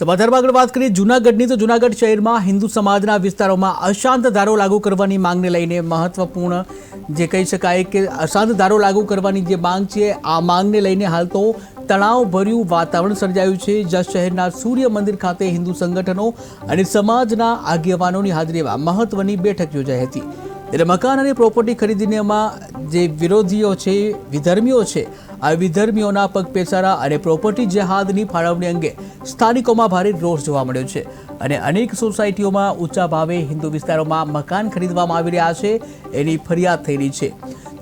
સમાચારમાં આગળ વાત કરીએ. જૂનાગઢની તો જૂનાગઢ શહેરમાં હિન્દુ સમાજના વિસ્તારોમાં અશાંત ધારો લાગુ કરવાની માંગને લઈને મહત્વપૂર્ણ જે કહી શકાય કે અશાંત ધારો લાગુ કરવાની જે માંગ છે, આ માંગને લઈને હાલ તો તણાવભર્યું વાતાવરણ સર્જાયું છે. જ્યાં શહેરના સૂર્ય મંદિર ખાતે હિન્દુ સંગઠનો અને સમાજના આગેવાનોની હાજરીમાં મહત્વની બેઠક યોજાઈ હતી. ત્યારે મકાન અને પ્રોપર્ટી ખરીદીનેમાં જે વિરોધીઓ છે, વિધર્મીઓ છે, આ વિધર્મીઓના પગપેસારા અને પ્રોપર્ટી જેહાદની ફાળવણી અંગે સ્થાનિકોમાં ભારે રોષ જોવા મળ્યો છે. અને અનેક સોસાયટીઓમાં ઊંચા ભાવે હિન્દુ વિસ્તારોમાં મકાન ખરીદવામાં આવી રહ્યા છે, એની ફરિયાદ થઈ રહી છે.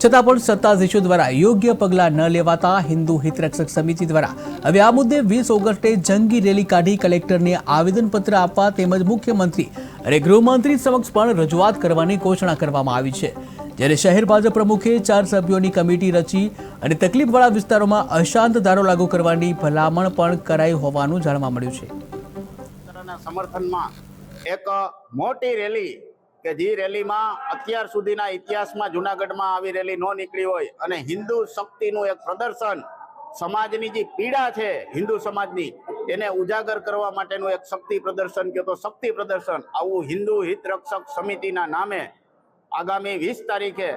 છતાં પણ સત્તાધીશો દ્વારા યોગ્ય પગલાં ન લેવાતા હિન્દુ હિતરક્ષક સમિતિ દ્વારા હવે આ મુદ્દે વીસ ઓગસ્ટે જંગી રેલી કાઢી કલેક્ટરને આવેદનપત્ર આપવા તેમજ મુખ્યમંત્રી અને ગૃહમંત્રી સમક્ષ પણ રજૂઆત કરવાની ઘોષણા કરવામાં આવી છે. જ્યારે શહેર ભાજપ પ્રમુખે ચાર સભ્યોની કમિટી રચી અને તકલીફવાળા વિસ્તારોમાં અશાંત ધારો લાગુ કરવાની ભલામણ પણ કરાઈ હોવાનું જાણવા મળ્યું છે. સમર્થનમાં એક મોટી રેલી કે જે રેલીમાં અત્યાર સુધીના ઇતિહાસમાં જુનાગઢમાં આવી રેલી ન નીકળી હોય અને હિન્દુ શક્તિનું એક પ્રદર્શન સમાજની જે પીડા છે, હિન્દુ સમાજની, એને ઉજાગર કરવા માટેનું એક શક્તિ પ્રદર્શન કે તો શક્તિ પ્રદર્શન આવું હિન્દુ હિત રક્ષક સમિતિના નામે આગામી વીસ તારીખે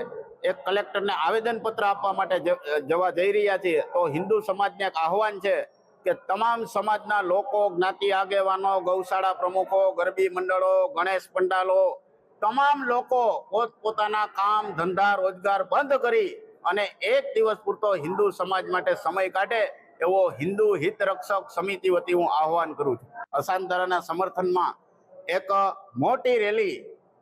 એક કલેક્ટરને આવેદનપત્ર આપવા માટે જવા જઈ રહ્યા છીએ. તો હિન્દુ સમાજને એક આહવાન છે કે તમામ સમાજના લોકો, જ્ઞાતિ, આગેવાનો, ગૌશાળા પ્રમુખો, ગરબી મંડળો, ગણેશ પંડાલો તમામ લોકો પોતપોતાના કામ, ધંધા, રોજગાર બંધ કરી અને એક દિવસ પૂરતો હિન્દુ સમાજ માટે સમય કાઢે એવો હિન્દુ હિત રક્ષક સમિતિ વતી હું આહવાન કરું છું. અશાંતરાના સમર્થનમાં એક મોટી રેલી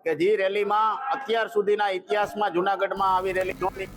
કે જે રેલીમાં અત્યાર સુધીના ઇતિહાસમાં જુનાગઢમાં આવી રેલી